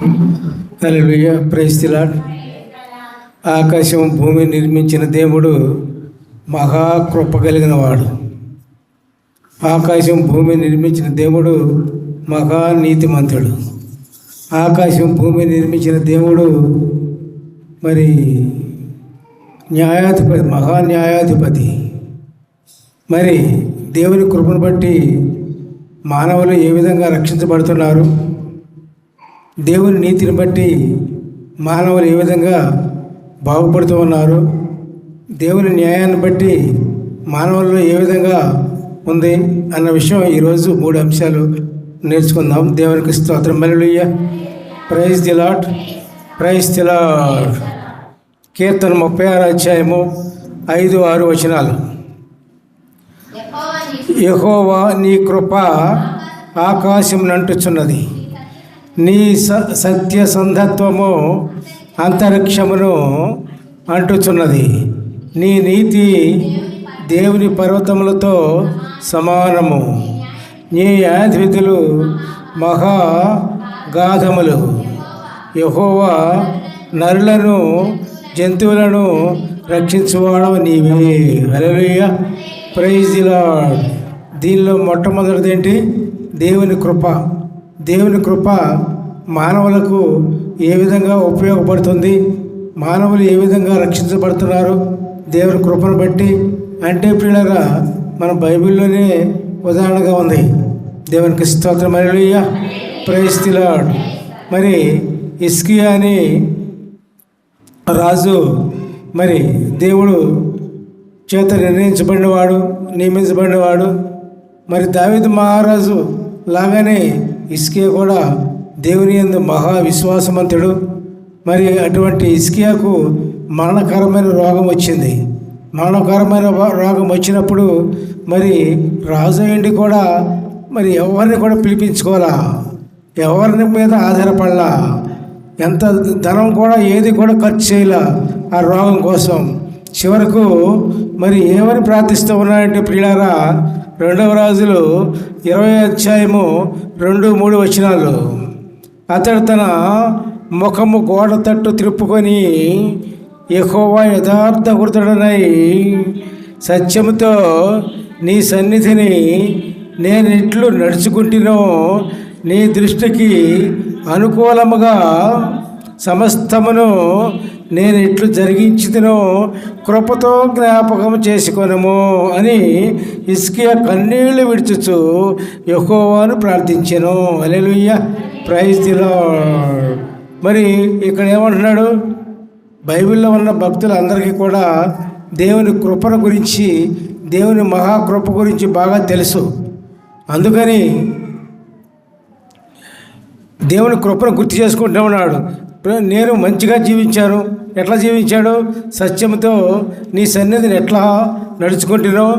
హల్లెలూయా praise ఆకాశం భూమి నిర్మించిన దేవుడు మహాకృప కలిగిన వాడు. ఆకాశం భూమి నిర్మించిన దేవుడు మహానీతిమంతుడు ఆకాశం భూమి నిర్మించిన దేవుడు మరి న్యాయాధిపతి. మహాన్యాయాధిపతి మరి దేవుని కృపను బట్టి మానవులు ఏ విధంగా రక్షించబడుతున్నారు? దేవుని నీతిని బట్టి మానవులు ఏ విధంగా బాగుపడుతూ ఉన్నారు? దేవుని న్యాయాన్ని బట్టి మానవుల్లో ఏ విధంగా ఉంది అన్న విషయం ఈరోజు మూడు అంశాలు నేర్చుకుందాం. దేవునికి స్తోత్రం. మెలలుయ్య praise the Lord praise the Lord కీర్తన ముప్పై ఆరు అధ్యాయము ఐదు ఆరు వచనాలు. యహోవా నీ కృప ఆకాశం నంటుచున్నది నీ స సత్యసంధత్వము అంతరిక్షమును అంటుచున్నది. నీ నీతి దేవుని పర్వతములతో సమానము. నీ యాధితులు మహా గాధములు. యహోవా నరులను జంతువులను రక్షించువాడవు నీవే. హల్లెలూయా. ప్రైజ్ దీనిలో మొట్టమొదటిది ఏంటి? దేవుని కృప. దేవుని కృప మానవులకు ఏ విధంగా ఉపయోగపడుతుంది? మానవులు ఏ విధంగా రక్షించబడుతున్నారు? దేవుని కృపను బట్టి అంటే పిల్లగా మన బైబిల్లోనే ఉదాహరణగా ఉంది. దేవునికి స్తోత్రం మరియు ప్రయస్తిలాడు మరి ఇస్కియా అని రాజు మరి దేవుడు చేత నిర్ణయించబడినవాడు నియమించబడినవాడు. మరి దావిద్ మహారాజు లాగానే ఇస్కియా కూడా దేవుని యందు మహా విశ్వాసమంతుడు మరి అటువంటి ఇస్కియాకు మరణకరమైన రోగం వచ్చింది. మరణకరమైన రోగం వచ్చినప్పుడు మరి రాజు ఏంటి కూడా మరి ఎవరిని కూడా పిలిపించుకోవాలా ఎవరిని మీద ఆధారపడలా? ఎంత ధనం కూడా ఏది కూడా ఖర్చు చేయలే ఆ రోగం కోసం? చివరకు మరి ఏమని ప్రార్థిస్తూ ఉన్నారంటే ప్రియులారా రెండవ రాజులు ఇరవై అధ్యాయము రెండు మూడు వచనాలు. అతడు తన ముఖము గోడ తట్టు త్రిప్పుకొని ఎక్కువ యథార్థ హృదయుడనై సత్యముతో నీ సన్నిధిని నేను ఇట్లు నడుచుకుంటునో నీ దృష్టికి అనుకూలముగా సమస్తమును నేను ఇట్లు జరిగించినో కృపతో జ్ఞాపకం చేసుకొనము అని ఇస్కియా కన్నీళ్ళు విడుచుచు యహోవాను ప్రార్థించాను. అలెలుయ్య ప్రైజ్ ది మరి ఇక్కడ ఏమంటున్నాడు? బైబిల్లో ఉన్న భక్తులందరికీ కూడా దేవుని కృపను గురించి దేవుని మహాకృప గురించి బాగా తెలుసు. అందుకని దేవుని కృపను గుర్తు చేసుకుంటూ ఉన్నాడు. నేను మంచిగా జీవించాను. ఎట్లా జీవించాడు? సత్యంతో నీ సన్నిధిని ఎట్లా నడుచుకుంటున్నావు?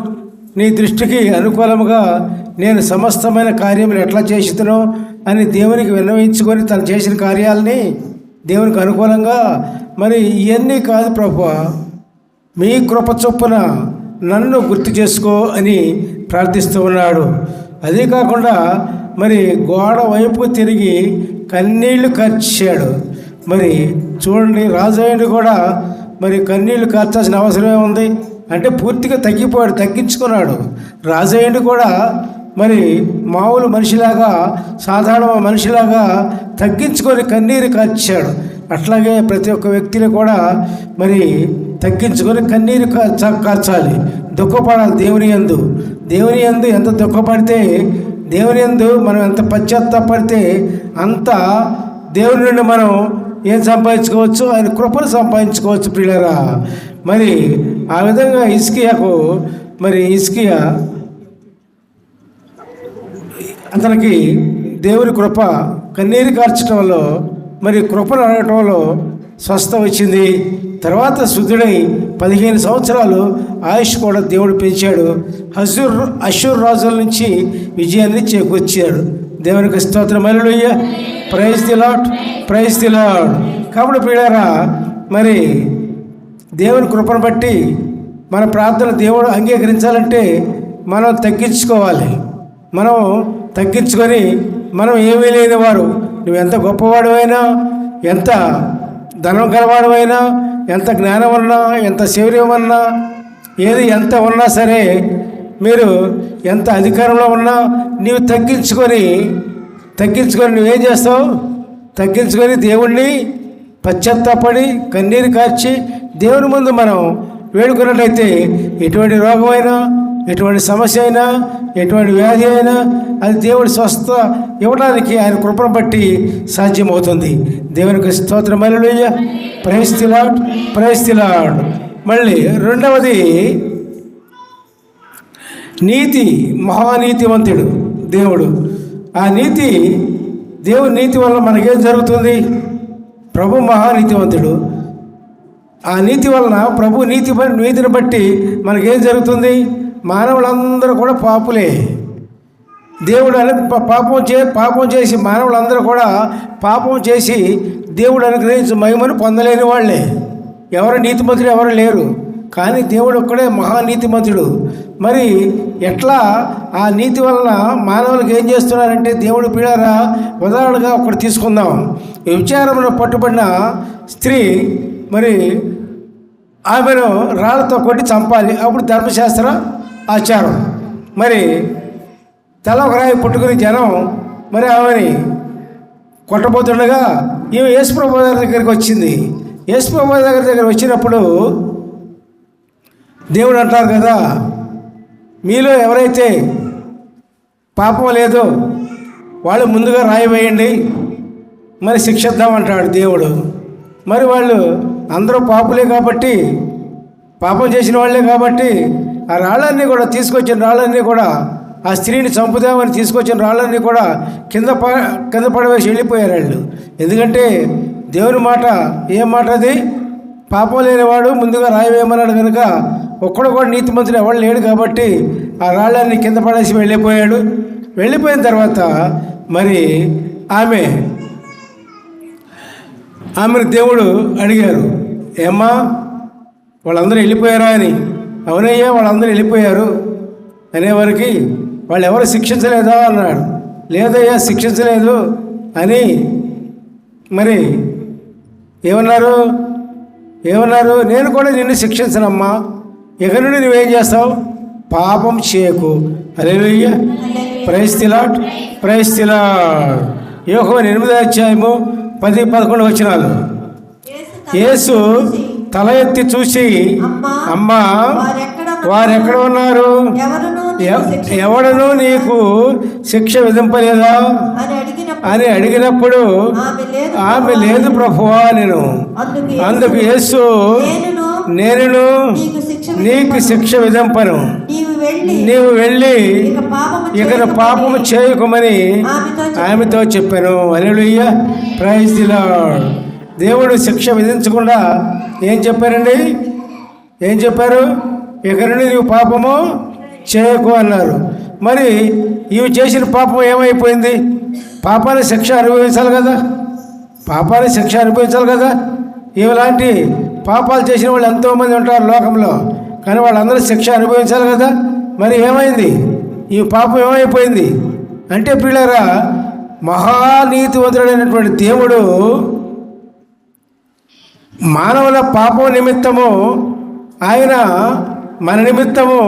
నీ దృష్టికి అనుకూలముగా నేను సమస్తమైన కార్యములు ఎట్లా చేసినో అని దేవునికి విన్నవించుకొని తను చేసిన కార్యాలని దేవునికి అనుకూలంగా. మరి ఇవన్నీ కాదు ప్రభు మీ కృప చొప్పున నన్ను గుర్తు చేసుకో అని ప్రార్థిస్తూ ఉన్నాడు. అదే కాకుండా మరి గోడ వైపు తిరిగి కన్నీళ్ళు కార్చాడు. మరి చూడండి రాజయ్యుడు కూడా మరి కన్నీళ్ళు కార్చాల్సిన అవసరమే ఉంది. అంటే పూర్తిగా తగ్గిపోయాడు తగ్గించుకున్నాడు. రాజయ్యుడు కూడా మరి మామూలు మనిషిలాగా సాధారణ మనిషిలాగా తగ్గించుకొని కన్నీరు కార్చాడు అట్లాగే ప్రతి ఒక్క వ్యక్తిని కూడా మరి తగ్గించుకొని కన్నీరు కార్చాలి దుఃఖపడాలి దేవుని యందు. దేవుని యందు ఎంత దుఃఖపడితే దేవుని యందు మనం ఎంత పశ్చాత్తాపడితే అంత దేవుని నుండి మనం ఏం సంపాదించుకోవచ్చు? ఆయన కృపను సంపాదించుకోవచ్చు ప్రియులరా. మరి ఆ విధంగా ఇస్కియాకు మరి ఇస్కియా అతనికి దేవుని కృప కన్నీరు కార్చడంలో మరి కృపను అడగటంలో స్వస్థ వచ్చింది. తర్వాత శుద్ధుడై పదిహేను సంవత్సరాలు ఆయుష్ కూడా దేవుడు పెంచాడు. హజూర్ అషూర్ రాజుల నుంచి విజయాన్ని చేకూర్చాడు. దేవునికి స్తోత్రం. అయ్య praise the Lord praise the Lord కాబట్టి పిల్లరా మరి దేవుని కృపను బట్టి మన ప్రార్థన దేవుడు అంగీకరించాలంటే మనం తగ్గించుకోవాలి. మనం తగ్గించుకొని మనం ఏమీ లేని వారు. నువ్వు ఎంత గొప్పవాడువైనా ఎంత ధనం గలవాడువైనా ఎంత జ్ఞానం ఉన్నా ఎంత శౌర్యం ఉన్నా ఏది ఎంత ఉన్నా సరే మీరు ఎంత అధికారంలో ఉన్నా నీవు తగ్గించుకొని తగ్గించుకొని నువ్వేం చేస్తావు? తగ్గించుకొని దేవుణ్ణి పశ్చాత్తాపడి కన్నీరు కార్చి దేవుని ముందు మనం వేడుకున్నట్లయితే ఎటువంటి రోగమైనా ఎటువంటి సమస్య అయినా ఎటువంటి వ్యాధి అయినా అది దేవుడి స్వస్థ ఇవ్వడానికి ఆయన కృపను బట్టి సాధ్యమవుతుంది. దేవునికి స్తోత్రం అలలుయ్య ప్రైస్తిలాడ్ ప్రైస్తిలాడ్ మళ్ళీ రెండవది నీతి మహానీతివంతుడు దేవుడు. ఆ నీతి దేవుని నీతి వల్ల మనకేం జరుగుతుంది? ప్రభు మహానీతివంతుడు. ఆ నీతి వలన ప్రభు నీతి నీతిని బట్టి మనకేం జరుగుతుంది? మానవులందరూ కూడా పాపులే. దేవుడు అని పాపం చే పాపం చేసి మానవులందరూ కూడా పాపం చేసి దేవుడు అనుగ్రహించి మహిమను పొందలేని వాళ్ళే. ఎవరు నీతిమంతులు ఎవరు లేరు. కానీ దేవుడు ఒక్కడే మహానీతిమంతుడు. మరి ఎట్లా ఆ నీతి వలన మానవులకు ఏం చేస్తున్నారంటే దేవుడు పీడారా ఉదాహరణగా ఒకటి తీసుకుందాం. విచారంలో పట్టుబడిన స్త్రీ మరి ఆమెను రాళ్ళతో కొట్టి చంపాలి. అప్పుడు ధర్మశాస్త్ర ఆచారం. మరి తల ఒక రాయి పుట్టుకుని జనం మరి ఆమెని కొట్టబోతుండగా ఈమె యేసుప్రభు గారి దగ్గరికి వచ్చింది. యేసుప్రభు దగ్గర దగ్గర వచ్చినప్పుడు దేవుడు అంటారు కదా మీలో ఎవరైతే పాపం లేదో వాళ్ళు ముందుగా రాయివేయండి మరి మరి శిక్షిద్దామంటాడు దేవుడు. మరి వాళ్ళు అందరూ పాపులే కాబట్టి పాపం చేసిన వాళ్ళే కాబట్టి ఆ రాళ్ళన్నీ కూడా తీసుకొచ్చిన రాళ్ళన్నీ కూడా ఆ స్త్రీని చంపుదామని తీసుకొచ్చిన రాళ్ళన్నీ కూడా కింద ప కింద పడవేసి వెళ్ళిపోయారు వాళ్ళు. ఎందుకంటే దేవుని మాట ఏం మాట అది? పాపం లేనివాడు ముందుగా రాయవేయమన్నాడు కనుక ఒక్కడు కూడా నీతిమంతుడు ఎవడు లేడు కాబట్టి ఆ రాళ్ళని కింద పడేసి వెళ్ళిపోయాడు. వెళ్ళిపోయిన తర్వాత మరి ఆమె ఆమెను దేవుడు అడిగారు ఏమ్మా వాళ్ళందరూ వెళ్ళిపోయారా అని? అవునయ్యా వాళ్ళందరూ వెళ్ళిపోయారు. అనేవారికి వాళ్ళు ఎవరు శిక్షించలేదా? అన్నాడు. లేదయ్యా శిక్షించలేదు. అని మరి ఏమన్నారు? ఏమన్నారు? నేను కూడా నిన్ను శిక్షించనమ్మా. ఇక నుండి నువ్వేం చేస్తావు? పాపం చేయకు. అరేలుయ్య ప్రైస్తిలాట్ ప్రైస్తిలాట్ యోహో ఎనిమిదో అధ్యాయము పది పదకొండు వచ్చినాలు యేసు తల ఎత్తి చూసి అమ్మా వారెక్కడ ఉన్నారు? ఎవడను నీకు శిక్ష విధింపలేదా? అని అడిగినప్పుడు ఆమె లేదు ప్రభువా నేను. అందుకు యేసు నేనును నేను నీకు శిక్ష విధింపను. నీవు వెళ్ళి నీవు వెళ్ళి ఇక పాపము చేయకుమని ఆమెతో చెప్పెను. అలెలుయ్య ప్రైజ్ దేవుడు శిక్ష విధించకుండా ఏం చెప్పారండి? ఏం చెప్పారు? ఇక నుండి నీవు పాపము చేయకు అన్నారు. మరి ఇవి చేసిన పాపం ఏమైపోయింది? పాపాన్ని శిక్ష అనుభవించాలి కదా. పాపాన్ని శిక్ష అనుభవించాలి కదా. ఇలాంటి పాపాలు చేసిన వాళ్ళు ఎంతోమంది ఉంటారు లోకంలో. కానీ వాళ్ళందరూ శిక్ష అనుభవించాలి కదా. మరి ఏమైంది? ఈ పాపం ఏమైపోయింది? అంటే పిల్లరా మహానీతివంతుడైనటువంటి దేవుడు మానవుల పాపం నిమిత్తము ఆయన మన నిమిత్తము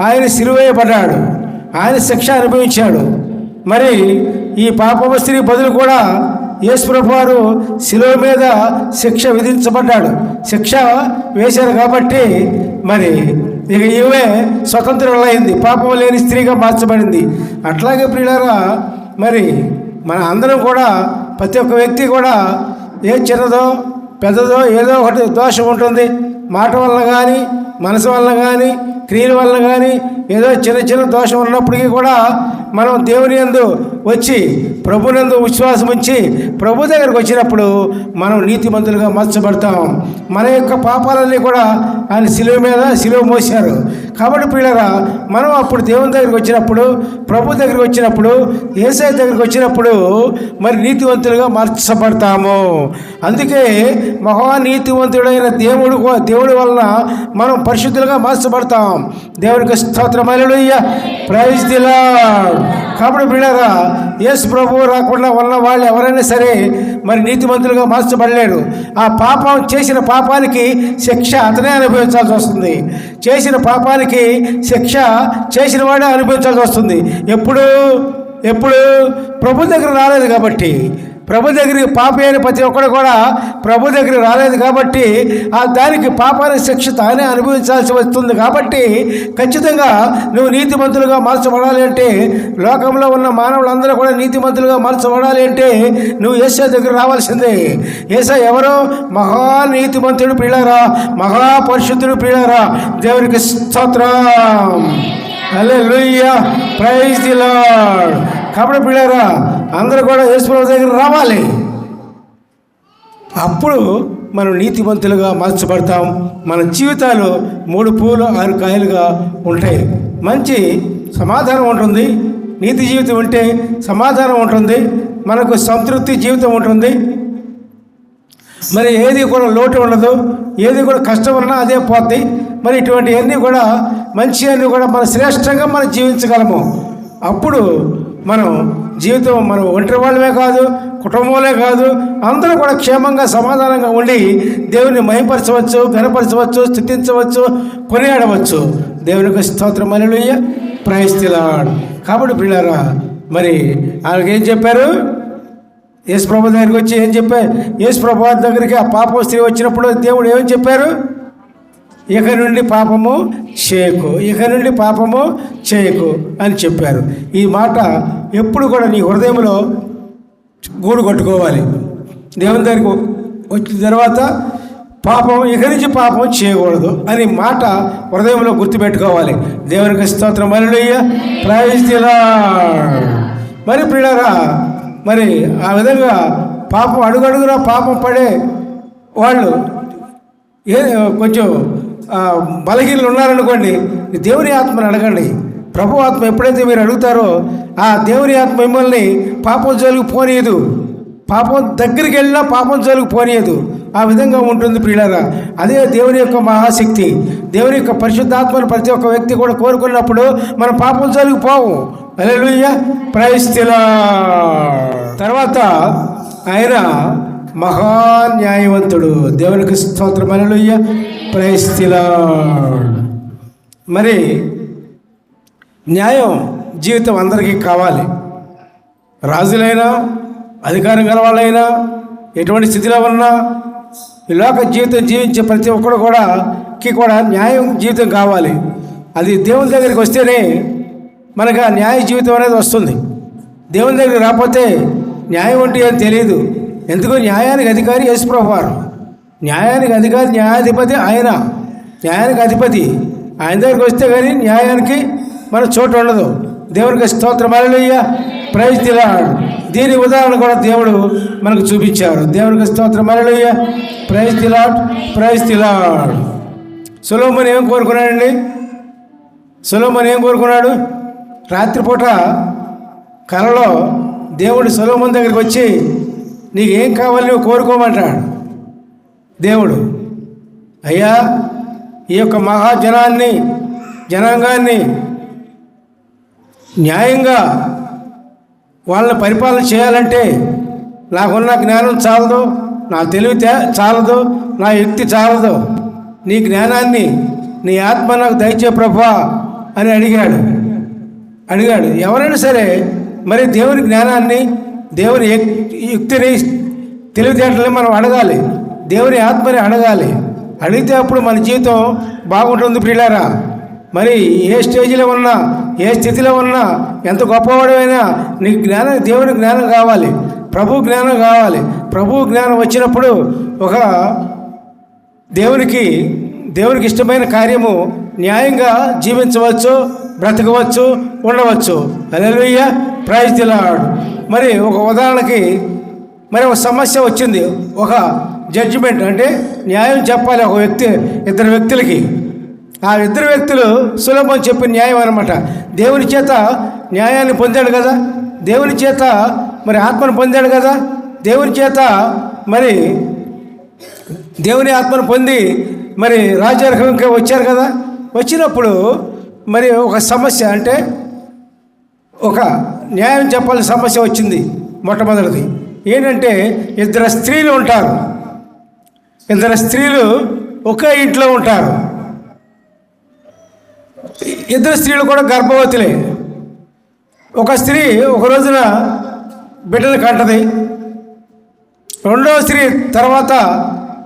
ఆయన సిరువేయబడ్డాడు ఆయన శిక్ష అనుభవించాడు. మరి ఈ పాపమ స్త్రీ బదులు కూడా యేసుప్రభు వారు శిలువ మీద శిక్ష విధించబడ్డాడు. శిక్ష వేశారు కాబట్టి మరి ఇక ఈమె స్వతంత్రులైంది. పాపం లేని స్త్రీగా మార్చబడింది. అట్లాగే ప్రియులారా మరి మన అందరం కూడా ప్రతి ఒక్క వ్యక్తి కూడా ఏ చిన్నదో పెద్దదో ఏదో ఒకటి దోషం ఉంటుంది. మాట వల్ల కానీ మనసు వల్ల కానీ క్రియల వల్ల కానీ ఏదో చిన్న చిన్న దోషం ఉన్నప్పటికీ కూడా మనం దేవుని యందు వచ్చి ప్రభునందు విశ్వాసం ఉంచి ప్రభు దగ్గరకు వచ్చినప్పుడు మనం నీతిమంతులుగా మార్చబడతాం. మన యొక్క పాపాలన్నీ కూడా ఆయన శిలువ మీద శిలువ మోసారు కాబట్టి పిల్లరా మనం అప్పుడు దేవుని దగ్గరికి వచ్చినప్పుడు ప్రభు దగ్గరికి వచ్చినప్పుడు ఏసఐ దగ్గరికి వచ్చినప్పుడు మరి నీతివంతులుగా మార్చబడతాము. అందుకే మహానీతివంతుడైన దేవుడు దేవుడి వలన మనం పరిశుద్ధులుగా మార్చబడతాం. దేవునికి స్తోత్రమైన ప్రైజ్ ది కాబట్టి బిళ్ళారా యేసు ప్రభువు రాకుండా ఉన్న వాళ్ళు ఎవరైనా సరే మరి నీతిమంతులుగా మార్చబడలేరు. ఆ పాపం చేసిన పాపానికి శిక్ష అతనే అనుభవించాల్సి వస్తుంది. చేసిన పాపానికి శిక్ష చేసిన వాడే అనుభవించాల్సి వస్తుంది. ఎప్పుడు ఎప్పుడు ప్రభు దగ్గర రాలేదు కాబట్టి ప్రభు దగ్గరికి పాపి అయిన ప్రతి ఒక్కడు కూడా ప్రభు దగ్గర రాలేదు కాబట్టి ఆ దానికి పాపానికి శిక్ష తానే అనుభవించాల్సి వస్తుంది కాబట్టి ఖచ్చితంగా నువ్వు నీతిమంతులుగా మార్చబడాలి అంటే లోకంలో ఉన్న మానవులందరూ కూడా నీతిమంతులుగా మార్చబడాలి అంటే నువ్వు ఏసా దగ్గర రావాల్సిందే. ఏసా ఎవరు? మహానీతిమంతుడు పిల్లరా మహాపరిశుద్ధుడు పిల్లరా దేవునికి స్తోత్రం. లూయ ప్రైజ్ ది లార్డ్. కాబట్టి పిల్లరా అందరూ కూడా యేసుప్రభు దగ్గర రావాలి. అప్పుడు మనం నీతిమంతులుగా మార్చబడతాం. మన జీవితాలు మూడు పూలు ఆరు కాయలుగా ఉంటాయి. మంచి సమాధానం ఉంటుంది. నీతి జీవితం ఉంటే సమాధానం ఉంటుంది. మనకు సంతృప్తి జీవితం ఉంటుంది. మరి ఏది కూడా లోటు ఉండదు. ఏది కూడా కష్టం ఉన్నా అదే పోద్ది. మరి ఇటువంటివన్నీ కూడా మంచి అన్నీ కూడా మన శ్రేష్టంగా మనం జీవించగలము. అప్పుడు మనం జీవితం మనం ఒంటరి వాళ్ళమే కాదు కుటుంబంలో కాదు అందరూ కూడా క్షేమంగా సమాధానంగా ఉండి దేవుని మహిపరచవచ్చు గనపరచవచ్చు స్థుతించవచ్చు కొనియాడవచ్చు. దేవునికి స్తోత్రం అలలుయ్య ప్రయస్తిలాడు కాబట్టి పిల్లరా మరి ఆయనకి ఏం చెప్పారు? యేసు ప్రభు దగ్గరికి వచ్చి ఏం చెప్పారు? యేసు ప్రభు దగ్గరికి ఆ పాప స్త్రీ వచ్చినప్పుడు దేవుడు ఏమని చెప్పారు? ఇక నుండి పాపము చేయకు ఇక నుండి పాపము చేయకు అని చెప్పారు. ఈ మాట ఎప్పుడు కూడా నీ హృదయంలో గూడు కొట్టుకోవాలి దేవుని దగ్గరికి వచ్చిన తర్వాత పాపం ఇక నుంచి పాపం చేయకూడదు అని మాట హృదయంలో గుర్తుపెట్టుకోవాలి. దేవునికి స్తోత్రం మరలయ్య ప్రైజ్ మరి పిల్లరా మరి ఆ విధంగా పాపం అడుగడుగునా పాపం పడే వాళ్ళు ఏ కొంచెం బలహీనలు ఉన్నారనుకోండి దేవుని ఆత్మని అడగండి. ప్రభు ఆత్మ ఎప్పుడైతే మీరు అడుగుతారో ఆ దేవుని ఆత్మ మిమ్మల్ని పాపం జోలికి పోనీయదు. పాపం దగ్గరికి వెళ్ళినా పాపం జోలికి పోనీయదు. ఆ విధంగా ఉంటుంది ప్రియులారా. అదే దేవుని యొక్క మహాశక్తి. దేవుని యొక్క పరిశుద్ధాత్మను ప్రతి ఒక్క వ్యక్తి కూడా కోరుకున్నప్పుడు మనం పాపం జోలికి పోవు అలెలుయ్య ప్రయస్తిలా తర్వాత ఆయన మహాన్యాయవంతుడు. దేవునికి స్తోత్రం. అలెలుయ్య ప్రయస్తిలా మరి న్యాయం జీవితం అందరికీ కావాలి. రాజులైనా అధికారం గల వాళ్ళైనా ఎటువంటి స్థితిలో ఉన్నా ఈ లోక జీవితం జీవించే ప్రతి ఒక్కరు కూడా కి కూడా న్యాయం జీవితం కావాలి. అది దేవుని దగ్గరికి వస్తేనే మనకు ఆ న్యాయ జీవితం అనేది వస్తుంది. దేవుని దగ్గరికి రాకపోతే న్యాయం అంటే ఏం తెలియదు ఎందుకు న్యాయానికి అధికారి యేసుప్రభు వారు న్యాయానికి అధికారి న్యాయాధిపతి ఆయన. న్యాయానికి అధిపతి. ఆయన దగ్గరికి వస్తే కానీ న్యాయానికి మన చోటు ఉండదు. దేవునికి స్తోత్రం. అలలుయ్య ప్రైజ్ దీని ఉదాహరణ కూడా దేవుడు మనకు చూపించారు. దేవునికి స్తోత్రం. Alleluia praise the Lord praise Solomon ఏం కోరుకున్నాడండి? సులోమన్ ఏం కోరుకున్నాడు? రాత్రిపూట కలలో దేవుడు సులోమన్ దగ్గరికి వచ్చి నీకు ఏం కావాలి నువ్వు కోరుకోమంటాడు. దేవుడు అయ్యా ఈ యొక్క మహాజనాన్ని జనాంగాన్ని న్యాయంగా వాళ్ళని పరిపాలన చేయాలంటే నాకున్న జ్ఞానం చాలదు నా తెలివితే చాలదు నా యుక్తి చాలదు. నీ జ్ఞానాన్ని నీ ఆత్మ నాకు దయచే ప్రభా అని అడిగాడు. అడిగాడు ఎవరైనా సరే మరి దేవుని జ్ఞానాన్ని దేవుని యుక్తిని తెలివితేటల్ని మనం అడగాలి. దేవుని ఆత్మని అడగాలి. అడిగితే అప్పుడు మన జీవితం బాగుంటుంది ప్రియులారా. మరి ఏ స్టేజ్లో ఉన్నా ఏ స్థితిలో ఉన్నా ఎంత గొప్పవాడమైనా నీ జ్ఞానం దేవుని జ్ఞానం కావాలి. ప్రభు జ్ఞానం కావాలి. ప్రభు జ్ఞానం వచ్చినప్పుడు ఒక దేవునికి దేవునికి ఇష్టమైన కార్యము న్యాయంగా జీవించవచ్చు బ్రతకవచ్చు ఉండవచ్చు. అలెలుయ్య ప్రైజ్ దిలాడు మరి ఒక ఉదాహరణకి మరి ఒక సమస్య వచ్చింది. ఒక జడ్జిమెంట్ అంటే న్యాయం చెప్పాలి ఒక వ్యక్తి ఇద్దరు వ్యక్తులకి. ఆ ఇద్దరు వ్యక్తులు సులభం చెప్పిన న్యాయం అనమాట దేవుని చేత న్యాయాన్ని పొందాడు కదా? దేవుని చేత మరి ఆత్మను పొందాడు కదా? దేవుని చేత మరి దేవుని ఆత్మను పొంది మరి రాజ్యార్హంగా వచ్చారు కదా? వచ్చినప్పుడు మరి ఒక సమస్య అంటే ఒక న్యాయం చెప్పాల్సిన సమస్య వచ్చింది మొట్టమొదటిది. ఏంటంటే ఇద్దరు స్త్రీలు ఉంటారు. ఇద్దరు స్త్రీలు ఒకే ఇంట్లో ఉంటారు. ఇద్దరు స్త్రీలు కూడా గర్భవతులే. ఒక స్త్రీ ఒక రోజున బిడ్డను కంటది. రెండవ స్త్రీ తర్వాత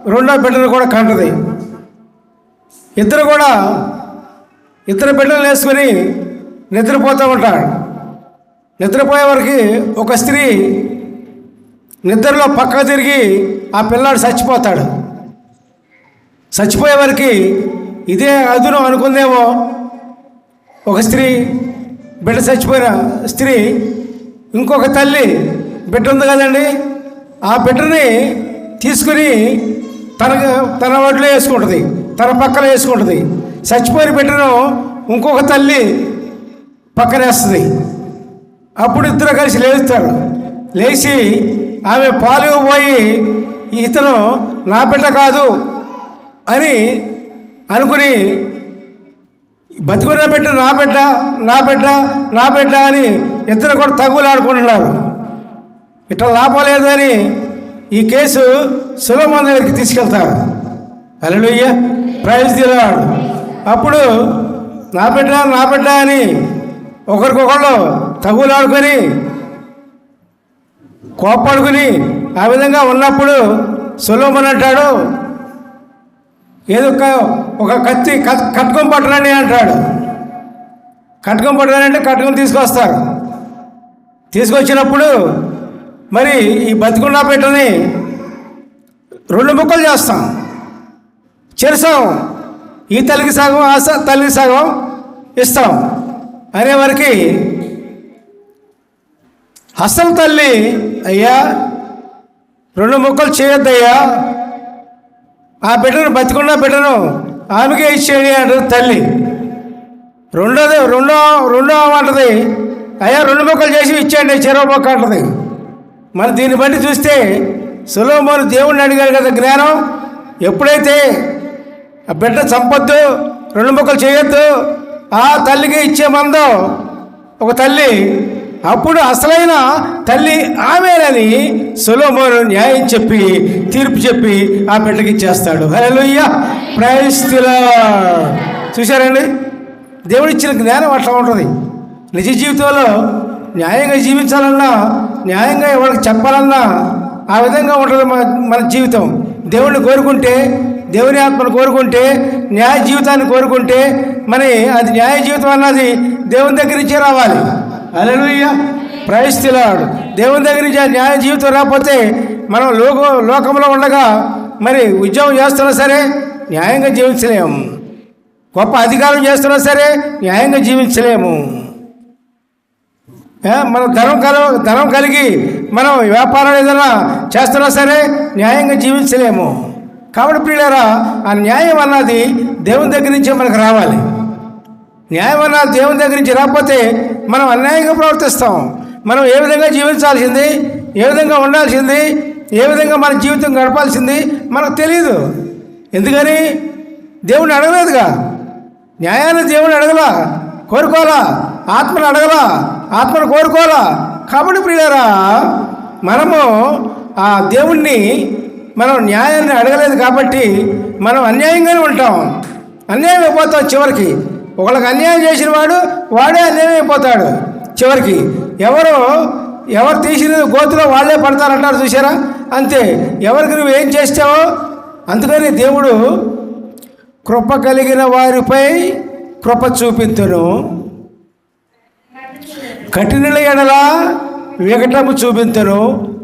రెండో బిడ్డను కూడా కంటది. ఇద్దరు కూడా ఇద్దరు బిడ్డలు వేసుకొని నిద్రపోతూ ఉంటాడు నిద్రపోయే ఒక స్త్రీ నిద్రలో పక్క తిరిగి ఆ పిల్లాడు చచ్చిపోతాడు. చచ్చిపోయే ఇదే అదును అనుకుందేమో ఒక స్త్రీ బిడ్డ చచ్చిపోయిన స్త్రీ ఇంకొక తల్లి బిడ్డ ఉంది కదండి. ఆ బిడ్డని తీసుకుని తన తన ఒడిలో వేసుకుంటుంది తన పక్కన వేసుకుంటుంది. చచ్చిపోయిన బిడ్డను ఇంకొక తల్లి పక్కన వేస్తుంది. అప్పుడు ఇద్దరు కలిసి లేస్తారు లేచి ఆమె పాలు పోయి ఇతను నా బిడ్డ కాదు అని అనుకుని బతుకున్న బిడ్డ నా బిడ్డ నా బిడ్డ నా బిడ్డ అని ఇద్దరు కూడా తగులాడుకుంటున్నారు. ఇట్లా లాభం లేదని ఈ కేసు సులభం దగ్గరికి తీసుకెళ్తారు. అలలుయ్య ప్రైజ్ తీరాడు అప్పుడు నా బిడ్డ నా బిడ్డ అని ఒకరికొకళ్ళు తగులాడుకొని కోపాడుకుని ఆ విధంగా ఉన్నప్పుడు సులభమని అంటాడు ఏదో ఒక ఒక కత్తి కట్- కట్టుకొని పట్టరండి అంటాడు. కట్టుకొని పట్టరని అంటే కట్టుకొని తీసుకొస్తారు. తీసుకొచ్చినప్పుడు మరి ఈ బతికుండా పెట్టని రెండు ముక్కలు చేస్తాం. చెరసాం ఈ తల్లికి సగం ఆ తల్లికి సగం ఇస్తాం. అనే వరకు తల్లి అయ్యా రెండు ముక్కలు చేయొద్దయ్యా. ఆ బిడ్డను బతికున్న బిడ్డను ఆమెకే ఇచ్చేయండి అంటది తల్లి. రెండోది రెండో రెండో అంటది. అయ్యా రెండు మొక్కలు చేసి ఇచ్చేయండి చెరవ మొక్క అంటది. మరి దీన్ని బట్టి చూస్తే సులభమని దేవుణ్ణి అడిగాడు కదా జ్ఞానం. ఎప్పుడైతే ఆ బిడ్డ చంపొద్దు రెండు మొక్కలు చేయొద్దు ఆ తల్లికి ఇచ్చే మందో ఒక తల్లి అప్పుడు అసలైన తల్లి ఆమెనని సులోమోను న్యాయం చెప్పి తీర్పు చెప్పి ఆ బిడ్డకి ఇచ్చేస్తాడు. హలోయ్య ప్రైస్తులా చూశారండి? దేవుడిచ్చిన జ్ఞానం అట్లా ఉంటుంది. నిజ జీవితంలో న్యాయంగా జీవించాలన్నా న్యాయంగా ఎవరికి చెప్పాలన్నా ఆ విధంగా ఉంటుంది మన మన జీవితం. దేవుడిని కోరుకుంటే దేవుని ఆత్మను కోరుకుంటే న్యాయ జీవితాన్ని కోరుకుంటే మరి అది న్యాయ జీవితం అన్నది దేవుని దగ్గర నుంచే రావాలి. అలలుయ్య ప్రయస్తిలాడు దేవుని దగ్గర నుంచి న్యాయ జీవితం రాకపోతే మనం లోక లోకంలో ఉండగా మరి ఉద్యోగం చేస్తున్నా సరే న్యాయంగా జీవించలేము. గొప్ప అధికారం చేస్తున్నా సరే న్యాయంగా జీవించలేము. మనం ధనం కల ధనం కలిగి మనం వ్యాపారం ఏదైనా చేస్తున్నా సరే న్యాయంగా జీవించలేము. కాబట్టి ప్రియులారా ఆ న్యాయం అన్నది దేవుని దగ్గర నుంచే మనకు రావాలి. న్యాయం దేవుని దగ్గర నుంచి రాకపోతే మనం అన్యాయంగా ప్రవర్తిస్తాం. మనం ఏ విధంగా జీవించాల్సింది ఏ విధంగా ఉండాల్సింది ఏ విధంగా మన జీవితం గడపాల్సింది మనకు తెలియదు ఎందుకని? దేవుణ్ణి అడగలేదుగా. న్యాయాన్ని దేవుని అడగలా కోరుకోవాలా ఆత్మను అడగలా ఆత్మను కోరుకోవాలా? కాబట్టి ప్రియరా మనము ఆ దేవుణ్ణి మనం న్యాయాన్ని అడగలేదు కాబట్టి మనం అన్యాయంగానే ఉంటాం. అన్యాయం అయిపోతాం చివరికి. ఒకళ్ళకి అన్యాయం చేసిన వాడు వాడే అన్యాయం అయిపోతాడు. చివరికి ఎవరు ఎవరు తీసిన గోతులో వాళ్ళే పడతారంటారు చూసారా అంతే. ఎవరికి నువ్వు ఏం చేస్తావో అందుకని దేవుడు కృప కలిగిన వారిపై కృప చూపించును కఠినల ఎడల వికటము చూపించను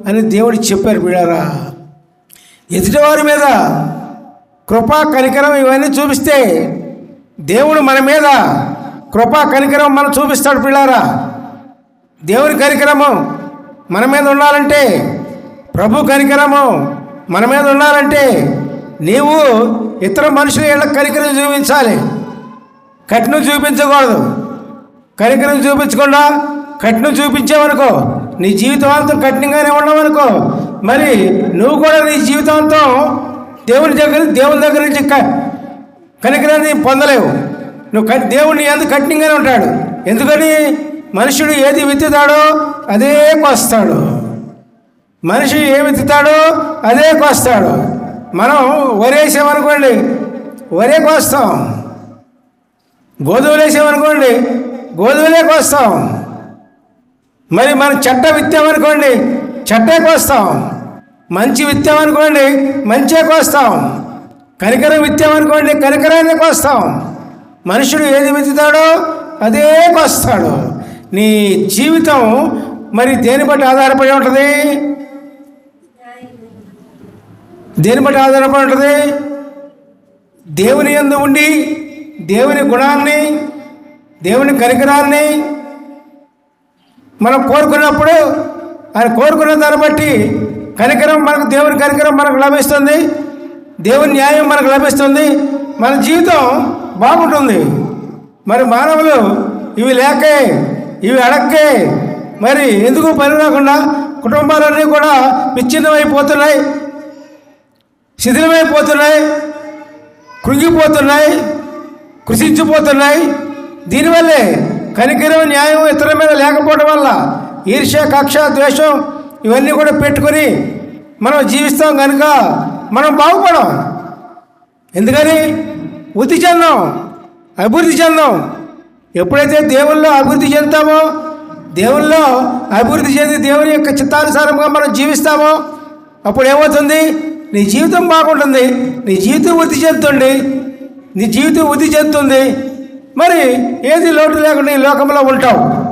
అని దేవుడు చెప్పారు బిడారా ఎదుటివారి మీద కృప కనికరం ఇవన్నీ చూపిస్తే దేవుడు మన మీద కృపా కనికరం మనం చూపిస్తాడు పిల్లారా. దేవుని కనికరము మన మీద ఉండాలంటే ప్రభు కనికరము మన మీద ఉండాలంటే నీవు ఇతర మనుషుల ఇళ్ళకి కనికరం చూపించాలి. కఠినం చూపించకూడదు. కనికరం చూపించకుండా కఠినం చూపించావనుకో నీ జీవితాంతం కఠినంగానే ఉండవనుకో మరి నువ్వు కూడా నీ జీవితాంతం దేవుని దగ్గర దేవుని దగ్గర నుంచి కనికరాన్ని పొందలేవు. నువ్వు దేవుడిని దేవుడు ఎందుకు కఠినంగానే ఉంటాడు. ఎందుకని? మనుషుడు ఏది విత్తుతాడో అదే కోస్తాడు. మనిషి ఏ విత్తుతాడో అదే కోస్తాడు. మనం వరేసామనుకోండి వరే కోస్తాం. గోధుమలు వేసామనుకోండి గోధుమలే కోస్తాం. మరి మనం చెట్ట విత్తామనుకోండి చెట్టే కోస్తాం. మంచి విత్తామనుకోండి మంచే కోస్తాం. కనికరం విత్తామనుకోండి కనికరాన్ని కోస్తాం. మనుషుడు ఏది విత్తుతాడో అదే కోస్తాడు. నీ జీవితం మరి దేని బట్టి ఆధారపడి ఉంటుంది? దేని బట్టి ఆధారపడి ఉంటుంది? దేవుని యందు ఉండి దేవుని గుణాన్ని దేవుని కనికరాన్ని మనం కోరుకున్నప్పుడు ఆయన కోరుకున్న దాన్ని బట్టి కనికరం మనకు దేవుని కనికరం మనకు లభిస్తుంది. దేవుని న్యాయం మనకు లభిస్తుంది. మన జీవితం బాగుంటుంది. మరి మానవులు ఇవి లేకే ఇవి అడక్కే. మరి ఎందుకు పని రాకుండా కుటుంబాలన్నీ కూడా విచ్ఛిన్నమైపోతున్నాయి శిథిలమైపోతున్నాయి కృంగిపోతున్నాయి కృషించిపోతున్నాయి. దీనివల్లే కనికరం న్యాయం ఇతరుల మీద లేకపోవడం వల్ల ఈర్ష్య కక్ష ద్వేషం ఇవన్నీ కూడా పెట్టుకొని మనం జీవిస్తాం కనుక మనం బాగుపడం. ఎందుకని? వృద్ధి చెందాం అభివృద్ధి చెందాం. ఎప్పుడైతే దేవుల్లో అభివృద్ధి చెందుతామో దేవుల్లో అభివృద్ధి చెంది దేవుని యొక్క చిత్తానుసారంగా మనం జీవిస్తామో అప్పుడు ఏమవుతుంది? నీ జీవితం బాగుంటుంది నీ జీవితం వృద్ధి చెందుతుంది నీ జీవితం వృద్ధి చెందుతుంది. మరి ఏది లోటు లేకుండా ఈ లోకంలో ఉంటావు?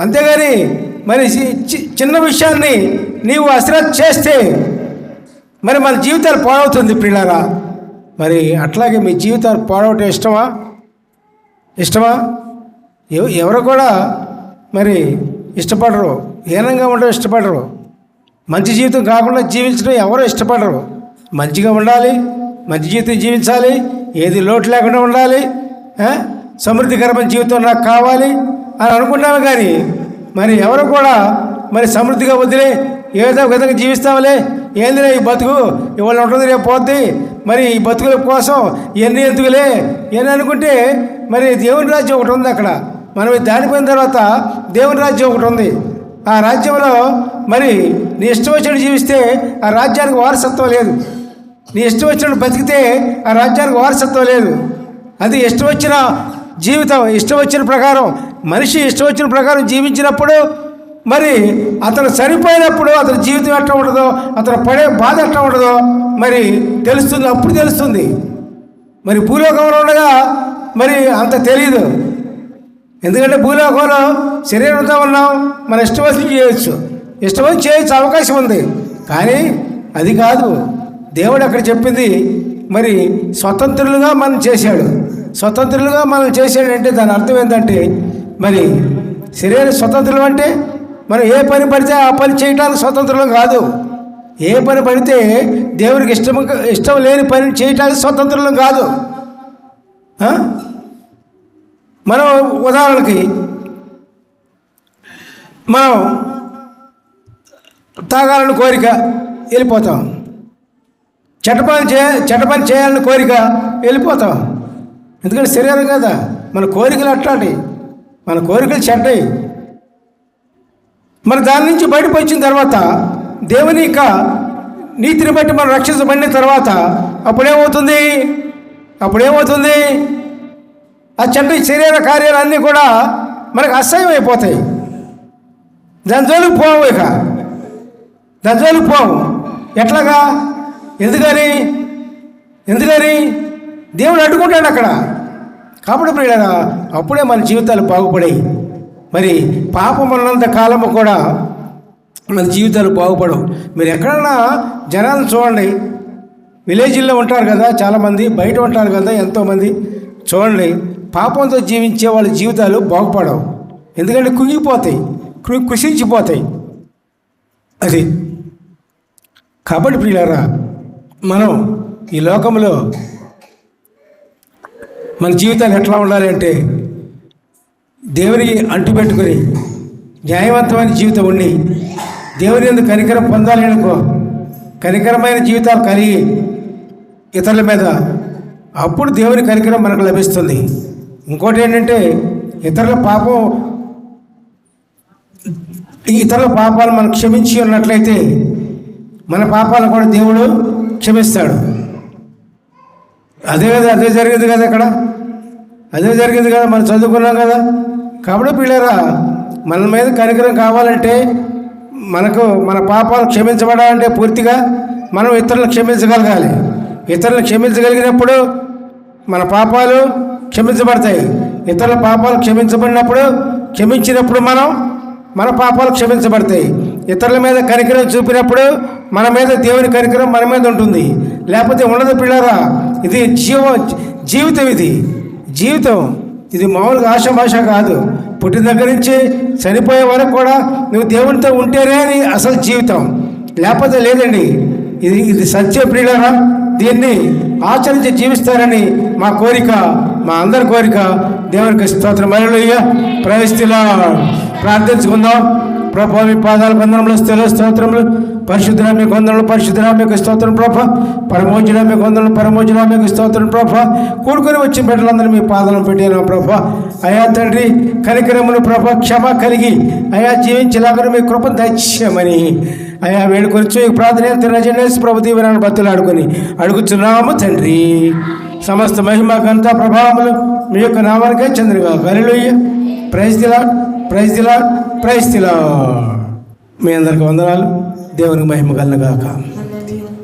అంతేగాని మరి చి- చిన్న విషయాన్ని నీవు అశ్రద్ధ చేస్తే మరి మన జీవితాలు పాడవుతుంది పిల్లరా మరి అట్లాగే మీ జీవితాలు పాడవటం ఇష్టమా? ఇష్టమా? ఎవ ఎవరు కూడా మరి ఇష్టపడరు. హీనంగా ఉండడం ఇష్టపడరు. మంచి జీవితం కాకుండా జీవించడం ఎవరు ఇష్టపడరు. మంచిగా ఉండాలి మంచి జీవితం జీవించాలి ఏది లోటు లేకుండా ఉండాలి సమృద్ధికరమైన జీవితం నాకు కావాలి అని అనుకుంటాము కానీ మరి ఎవరు కూడా మరి సమృద్ధిగా వదిలే ఏదో ఒక విధంగా జీవిస్తాంలే ఏందిలే ఈ బతుకు? ఇవాళ ఉంటుంది రేపు పోద్ది. మరి ఈ బతుకుల కోసం ఎన్ని ఎందుకులే? ఇవన్నీ అనుకుంటే మరి దేవుని రాజ్యం ఒకటి ఉంది అక్కడ. మనం దానిపోయిన దాటిపోయిన తర్వాత దేవుని రాజ్యం ఒకటి ఉంది. ఆ రాజ్యంలో మరి నీ ఇష్టం వచ్చినట్టు జీవిస్తే ఆ రాజ్యానికి వారసత్వం లేదు. నీ ఇష్టం వచ్చినట్టు బతికితే ఆ రాజ్యానికి వారసత్వం లేదు. అది ఇష్టం వచ్చిన జీవితం ఇష్టం వచ్చిన ప్రకారం మనిషి ఇష్టం వచ్చిన ప్రకారం జీవించినప్పుడు మరి అతను సరిపోయినప్పుడు అతని జీవితం ఎట్లా ఉండదో అతను పడే బాధ ఎట్లా ఉండదో మరి తెలుస్తుంది అప్పుడు తెలుస్తుంది. మరి భూలోకంలో ఉండగా మరి అంత తెలియదు ఎందుకంటే భూలోకంలో శరీరంతో ఉన్నాం మన ఇష్టం వచ్చి చేయొచ్చు. ఇష్టం వచ్చి చేయొచ్చు అవకాశం ఉంది. కానీ అది కాదు. దేవుడు అక్కడ చెప్పింది మరి స్వతంత్రులుగా మనం చేశాడు. స్వతంత్రులుగా మనం చేశాడంటే దాని అర్థం ఏంటంటే మరి శరీర స్వతంత్రం అంటే మనం ఏ పని పడితే ఆ పని చేయటానికి స్వతంత్రం కాదు. ఏ పని పడితే దేవునికి ఇష్టం ఇష్టం లేని పని చేయటానికి స్వతంత్రం కాదు. మనం ఉదాహరణకి మనం తాగాలని కోరిక వెళ్ళిపోతాం. చెట్టపని పని చే చెడ్డ పని చేయాలని కోరిక వెళ్ళిపోతాం. ఎందుకంటే శరీరం కదా. మన కోరికలు అట్లాంటివి. మన కోరికలు చెడ్డాయి మరి దాని నుంచి బయటకు వచ్చిన తర్వాత దేవుని యొక్క నీతిని బట్టి మనం రక్షించబడిన తర్వాత అప్పుడేమవుతుంది? అప్పుడేమవుతుంది? ఆ చెడ్డ శరీర కార్యాలన్నీ కూడా మనకు అసహ్యం అయిపోతాయి. దాని జోలికి పోవు ఇక. దాని జోలికి పోవు. ఎట్లాగా? ఎందుకని? ఎందుకని? దేవుడు అడ్డుకుంటాడు అక్కడ. కాబట్టి ప్రియులారా అప్పుడే మన జీవితాలు బాగుపడాయి. మరి పాపం ఉన్నంత కాలము కూడా మన జీవితాలు బాగుపడవు. మీరు ఎక్కడన్నా జనాలను చూడండి. విలేజ్లో ఉంటారు కదా చాలామంది బయట ఉంటారు కదా ఎంతోమంది. చూడండి పాపంతో జీవించే వాళ్ళ జీవితాలు బాగుపడవు. ఎందుకంటే కుంగిపోతాయి కృ- కృషించిపోతాయి. అది. కాబట్టి ప్రియులారా మనం ఈ లోకంలో మన జీవితాలు ఎట్లా ఉండాలి అంటే దేవుని అంటుపెట్టుకుని న్యాయవంతమైన జీవితం ఉండి దేవుని ఎందుకు కనికరం పొందాలి అనుకో కనికరమైన జీవితాలు కలిగి ఇతరుల మీద అప్పుడు దేవుని కనికరం మనకు లభిస్తుంది. ఇంకోటి ఏంటంటే ఇతరుల పాపం ఇతరుల పాపాలు మనం క్షమించి ఉన్నట్లయితే మన పాపాలు కూడా దేవుడు క్షమిస్తాడు. అదే కదా అదే జరిగింది కదా ఇక్కడ? అదే జరిగింది కదా మనం చదువుకున్నాం కదా. కాబట్టి పిల్లరా మన మీద కనికరం కావాలంటే మనకు మన పాపాలు క్షమించబడాలంటే పూర్తిగా మనం ఇతరులను క్షమించగలగాలి. ఇతరులను క్షమించగలిగినప్పుడు మన పాపాలు క్షమించబడతాయి. ఇతరుల పాపాలు క్షమించబడినప్పుడు క్షమించినప్పుడు మనం మన పాపాలు క్షమించబడతాయి. ఇతరుల మీద కనికరం చూపినప్పుడు మన మీద దేవుని కనికరం మన మీద ఉంటుంది. లేకపోతే ఉండదు పిల్లరా ఇది జీవ జీవితం ఇది జీవితం ఇది మామూలుగా ఆశాభాష కాదు. పుట్టిన దగ్గర నుంచి చనిపోయే వరకు కూడా నువ్వు దేవునితో ఉంటేనే అని అసలు జీవితం. లేకపోతే లేదండి. ఇది ఇది సత్య ప్రియులరా దీన్ని ఆచరించి జీవిస్తారని మా కోరిక మా అందరి కోరిక. దేవునికి స్తోత్రం. మరలుయ్య ప్రవేశిలా ప్రార్థించుకుందాం. ప్రభావి పాదాల పాదాలు కొందరంలో స్థిర స్తోత్రములు. పరిశుద్ధ మీకు కొందరంలో పరిశుద్ధ మీకు స్తోత్రం ప్రభ. పరమోజుల మీకు కొందరంలో పరమోజుల మీకు స్తోత్రం ప్రభ. కూడుకొని వచ్చిన బిడ్డలందరూ మీ పాదాలను పెట్టాను ప్రభ. అయా తండ్రి కనికరములు ప్రభ క్షమ కలిగి అయా జీవించలాగా మీ కృప దైత్యమని అయా వేడుకొచ్చు ఈ ప్రార్థన తిరజనేసి ప్రభు దీవెనను బతులు ఆడుకొని అడుగుచున్నాము తండ్రి. సమస్త మహిమ ఘనత ప్రభావములు మీ యొక్క నామానికే చంద్రుగా గలిలోయ praise the Lord praise the Lord praise the Lord మీ అందరికి వందనాలు. దేవునికి మహిమ కలగాక